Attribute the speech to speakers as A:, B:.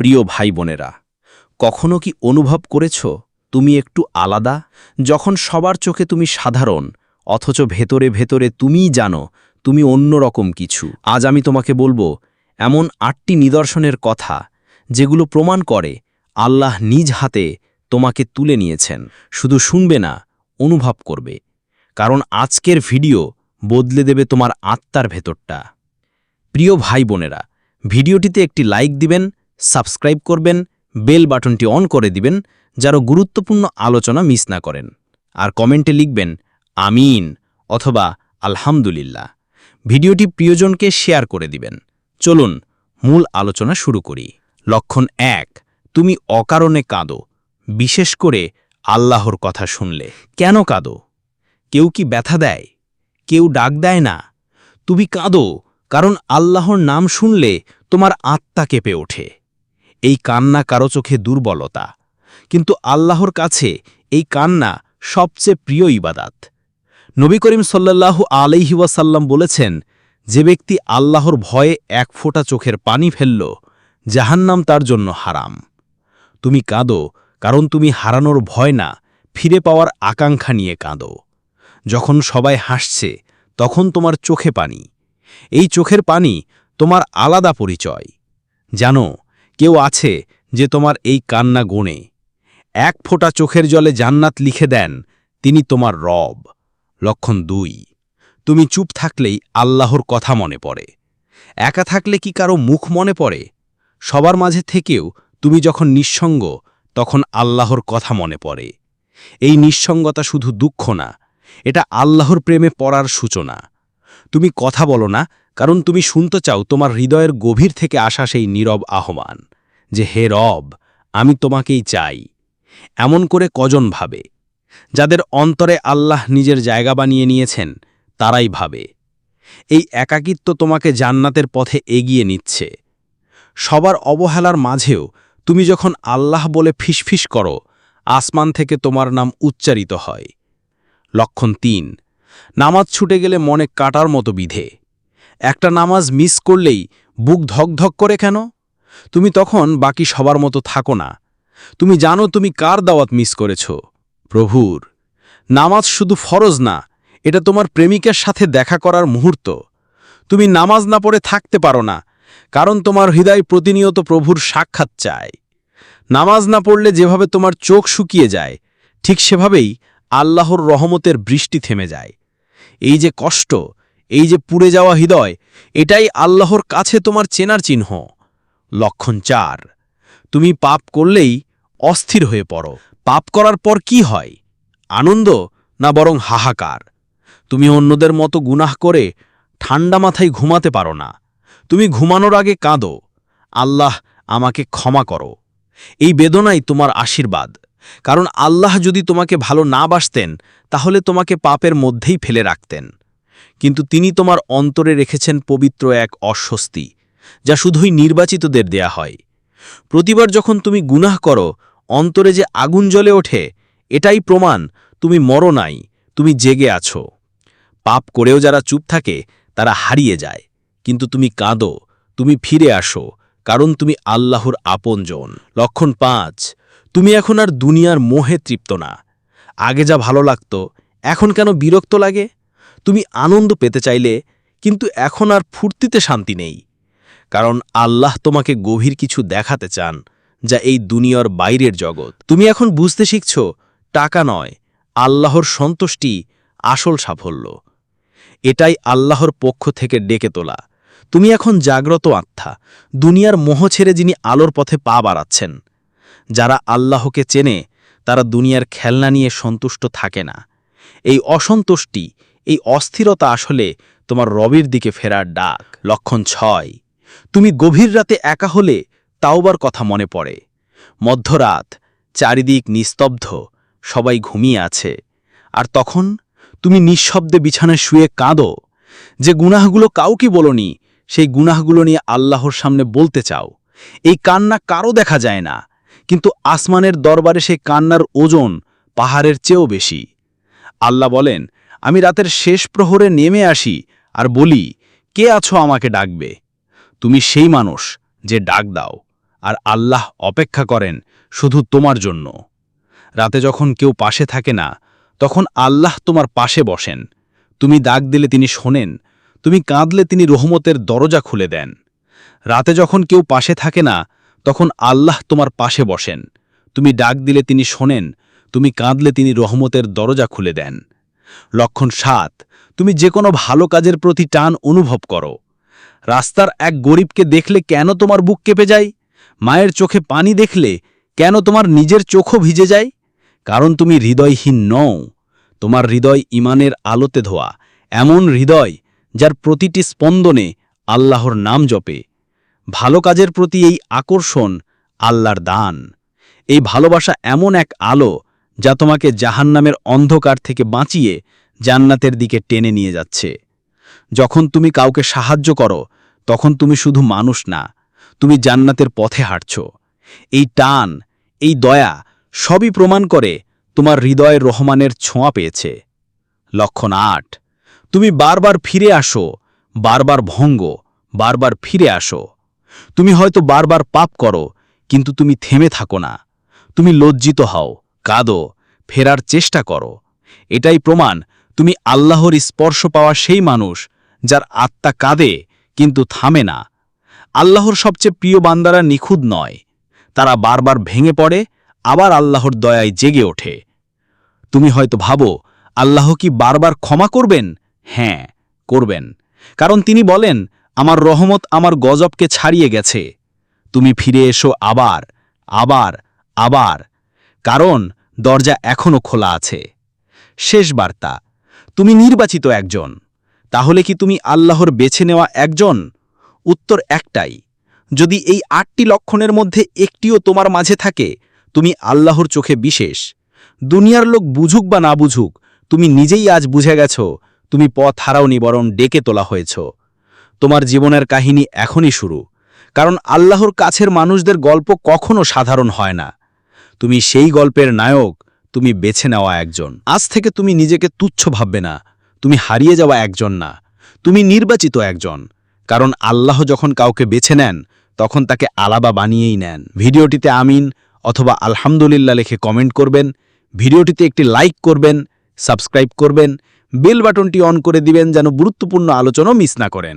A: প্রিয় ভাই বোনেরা কখনো কি অনুভব করেছ তুমি একটু আলাদা? যখন সবার চোখে তুমি সাধারণ, অথচ ভেতরে ভেতরে তুমিই জানো তুমি অন্যরকম কিছু। আজ আমি তোমাকে বলব, এমন আটটি নিদর্শনের কথা যেগুলো প্রমাণ করে আল্লাহ নিজ হাতে তোমাকে তুলে নিয়েছেন। শুধু শুনবে না, অনুভব করবে। কারণ আজকের ভিডিও বদলে দেবে তোমার আত্মার ভেতরটা। প্রিয় ভাই বোনেরা ভিডিওটিতে একটি লাইক দিবেন সাবস্ক্রাইব করবেন, বেল বাটনটি অন করে দিবেন যারা গুরুত্বপূর্ণ আলোচনা মিস না করেন। আর কমেন্টে লিখবেন, আমিন অথবা আলহামদুলিল্লাহ ভিডিওটি প্রিয়জনকে শেয়ার করে দিবেন। চলুন, মূল আলোচনা শুরু করি। লক্ষণ এক, তুমি অকারণে কাঁদো। বিশেষ করে আল্লাহর কথা শুনলে। কেন কাঁদো? কেউ কি ব্যথা দেয়? কেউ ডাক দেয় না? তুমি কাঁদো, কারণ আল্লাহর নাম শুনলে তোমার আত্মা কেঁপে ওঠে। এই কান্না কারও চোখে দুর্বলতা। কিন্তু আল্লাহর কাছে এই কান্না সবচেয়ে প্রিয় ইবাদাত। নবী করিম সাল্লাল্লাহু আলাইহি ওয়াসাল্লাম বলেছেন, যে ব্যক্তি আল্লাহর ভয়ে এক ফোঁটা চোখের পানি ফেলল, জাহান্নাম তার জন্য হারাম। তুমি কাঁদো, কারণ তুমি হারানোর ভয় না, ফিরে পাওয়ার আকাঙ্ক্ষা নিয়ে কাঁদো। যখন সবাই হাসছে, তখন তোমার চোখে পানি। এই চোখের পানি তোমার আলাদা পরিচয়। জানো কেউ আছে যে তোমার এই কান্না গোণে এক ফোঁটা চোখের জলে জান্নাত লিখে দেন, তিনি তোমার রব। লক্ষণ দুই, তুমি চুপ থাকলেই আল্লাহর কথা মনে পড়ে। একা থাকলে কি কারও মুখ মনে পড়ে? সবার মাঝে থেকেও তুমি যখন নিঃসঙ্গ, তখন আল্লাহর কথা মনে পড়ে। এই নিঃসঙ্গতা শুধু দুঃখ না, এটা আল্লাহর প্রেমে পড়ার সূচনা। তুমি কথা বলো না, কারণ তুমি শুনতে চাও তোমার হৃদয়ের গভীর থেকে আসা সেই নীরব আহ্বান। যে, হে রব, আমি তোমাকেই চাই। এমন করে কজন ভাবে? যাদের অন্তরে আল্লাহ নিজের জায়গা বানিয়ে নিয়েছেন, তারাই ভাবে। এই একাকিত্ব তোমাকে জান্নাতের পথে এগিয়ে নিচ্ছে। সবার অবহেলার মাঝেও তুমি যখন আল্লাহ বলে ফিসফিস করো, আসমান থেকে তোমার নাম উচ্চারিত হয়। লক্ষণ তিন, নামাজ ছুটে গেলে মনে কাটার মতো বিধে। একটা নামাজ মিস করলেই বুক ধকধক করে কেন? তুমি তখন বাকি সবার মতো থাকো না। তুমি জানো তুমি কার দাওয়াত মিস করেছ। প্রভুর, নামাজ শুধু ফরজ না, এটা তোমার প্রেমিকের সাথে দেখা করার মুহূর্ত। তুমি নামাজ না পড়ে থাকতে পারো না, কারণ তোমার হৃদয় প্রতিনিয়ত প্রভুর সাক্ষাৎ চায়। নামাজ না পড়লে যেভাবে তোমার চোখ শুকিয়ে যায়, ঠিক সেভাবেই আল্লাহর রহমতের বৃষ্টি থেমে যায়। এই যে কষ্ট, এই যে পুড়ে যাওয়া হৃদয়, এটাই আল্লাহর কাছে তোমার চেনার চিহ্ন। লক্ষণ চার। তুমি পাপ করলেই অস্থির হয়ে পড়ো। পাপ করার পর কি হয়? আনন্দ না বরং হাহাকার? তুমি অন্যদের মতো গুনাহ করে ঠান্ডা মাথায় ঘুমাতে পারো না। তুমি ঘুমানোর আগে কাঁদো। আল্লাহ আমাকে ক্ষমা করো। এই বেদনাই তোমার আশীর্বাদ। কারণ আল্লাহ যদি তোমাকে ভালো না বাসতেন, তাহলে তোমাকে পাপের মধ্যেই ফেলে রাখতেন। কিন্তু তিনি তোমার অন্তরে রেখেছেন পবিত্র এক অস্বস্তি। যা শুধুই নির্বাচিতদের দেয়া হয়। প্রতিবার যখন তুমি গুনাহ করো, অন্তরে যে আগুন জ্বলে ওঠে, এটাই প্রমাণ তুমি মরো নাই, তুমি জেগে আছো। পাপ করেও যারা চুপ থাকে, তারা হারিয়ে যায়। কিন্তু তুমি কাঁদো, তুমি ফিরে আসো, কারণ তুমি আল্লাহর আপনজন। লক্ষণ পাঁচ, তুমি এখন আর দুনিয়ার মোহে তৃপ্ত না। আগে যা ভালো লাগত, এখন কেন বিরক্ত লাগে? তুমি আনন্দ পেতে চাইলে, কিন্তু এখন আর ফুর্তিতে শান্তি নেই। কারণ আল্লাহ তোমাকে গভীর কিছু দেখাতে চান, যা এই দুনিয়ার বাইরের জগৎ। তুমি এখন বুঝতে শিখছ, টাকা নয়, আল্লাহর সন্তুষ্টি আসল সাফল্য। এটাই আল্লাহর পক্ষ থেকে ডেকে তোলা। তুমি এখন জাগ্রত আত্মা, দুনিয়ার মোহ ছেড়ে যিনি আলোর পথে পা বাড়াচ্ছেন। যারা আল্লাহকে চেনে, তারা দুনিয়ার খেলনা নিয়ে সন্তুষ্ট থাকে না। এই অসন্তুষ্টি, এই অস্থিরতা আসলে তোমার রবির দিকে ফেরার ডাক। লক্ষণ ছয়। তুমি গভীর রাতে একা হলে তাওবার কথা মনে পড়ে। মধ্যরাত, চারিদিক নিস্তব্ধ, সবাই ঘুমিয়ে আছে। আর তখন তুমি নিঃশব্দে বিছানায় শুয়ে কাঁদো যে গুনাহগুলো কাউকে বলনি, সেই গুনাহগুলো নিয়ে আল্লাহর সামনে বলতে চাও। এই কান্না কারও দেখা যায় না, কিন্তু আসমানের দরবারে সেই কান্নার ওজন পাহাড়ের চেয়েও বেশি। আল্লাহ বলেন, আমি রাতের শেষ প্রহরে নেমে আসি আর বলি, কে আছো আমাকে ডাকবে তুমি সেই মানুষ যে ডাক দাও, আর আল্লাহ অপেক্ষা করেন শুধু তোমার জন্য। রাতে যখন কেউ পাশে থাকে না, তখন আল্লাহ তোমার পাশে বসেন। তুমি ডাক দিলে তিনি শোনেন, তুমি কাঁদলে তিনি রহমতের দরজা খুলে দেন। রাতে যখন কেউ পাশে থাকে না, তখন আল্লাহ তোমার পাশে বসেন। তুমি ডাক দিলে তিনি শোনেন, তুমি কাঁদলে তিনি রহমতের দরজা খুলে দেন। লক্ষণ সাত, তুমি যে কোনো ভালো কাজের প্রতি টান অনুভব করো। রাস্তার এক গরিবকে দেখলে কেন তোমার বুক কেঁপে যায়? মায়ের চোখে পানি দেখলে কেন তোমার নিজের চোখও ভিজে যায়? কারণ তুমি হৃদয়হীন নও। তোমার হৃদয় ইমানের আলোতে ধোয়া। এমন হৃদয় যার প্রতিটি স্পন্দনে আল্লাহর নাম জপে। ভালো কাজের প্রতি এই আকর্ষণ আল্লাহর দান। এই ভালোবাসা এমন এক আলো যা তোমাকে জাহান্নামের অন্ধকার থেকে বাঁচিয়ে জান্নাতের দিকে টেনে নিয়ে যাচ্ছে। যখন তুমি কাউকে সাহায্য করো, তখন তুমি শুধু মানুষ না, তুমি জান্নাতের পথে হাঁটছ। এই টান, এই দয়া সবই প্রমাণ করে তোমার হৃদয়ের রহমানের ছোঁয়া পেয়েছে। লক্ষণ আট, তুমি বারবার ফিরে আসো, বারবার ভঙ্গ, বারবার ফিরে আসো। তুমি হয়তো বারবার পাপ করো, কিন্তু তুমি থেমে থাকো না। তুমি লজ্জিত হও, কাঁদো, ফেরার চেষ্টা করো। এটাই প্রমাণ, তুমি আল্লাহর স্পর্শ পাওয়া সেই মানুষ যার আত্মা কাঁদে, কিন্তু থামে না। আল্লাহর সবচেয়ে প্রিয় বান্দারা নিখুঁত নয়। তারা বারবার ভেঙে পড়ে, আবার আল্লাহর দয়ায় জেগে ওঠে। তুমি হয়তো ভাবো, আল্লাহ কি বারবার ক্ষমা করবেন? হ্যাঁ করবেন। কারণ তিনি বলেন, আমার রহমত আমার গজবকে ছাড়িয়ে গেছে। তুমি ফিরে এসো আবার আবার আবার। কারণ দরজা এখনও খোলা আছে। শেষ বার্তা, তুমি নির্বাচিত একজন। তাহলে কি তুমি আল্লাহর বেছে নেওয়া একজন? উত্তর একটাই। যদি এই আটটি লক্ষণের মধ্যে একটিও তোমার মাঝে থাকে, তুমি আল্লাহর চোখে বিশেষ। দুনিয়ার লোক বুঝুক বা না বুঝুক, তুমি নিজেই আজ বুঝে গেছ, তুমি পথ হারাওনি বরং ডেকে তোলা হয়েছ। তোমার জীবনের কাহিনী এখনই শুরু। কারণ আল্লাহর কাছের মানুষদের গল্প কখনো সাধারণ হয় না। তুমি সেই গল্পের নায়ক, তুমি বেছে নেওয়া একজন। আজ থেকে তুমি নিজেকে তুচ্ছ ভাববে না। তুমি হারিয়ে যাওয়া একজন না, তুমি নির্বাচিত একজন। কারণ আল্লাহ যখন কাউকে বেছে নেন, তখন তাকে আলাবা বানিয়েই নেন। ভিডিওটিতে আমিন অথবা আলহামদুলিল্লাহ লিখে কমেন্ট করবেন, ভিডিওটিতে একটি লাইক করবেন, সাবস্ক্রাইব করবেন, বেল বাটনটি অন করে দিবেন যেন গুরুত্বপূর্ণ আলোচনা মিস না করেন।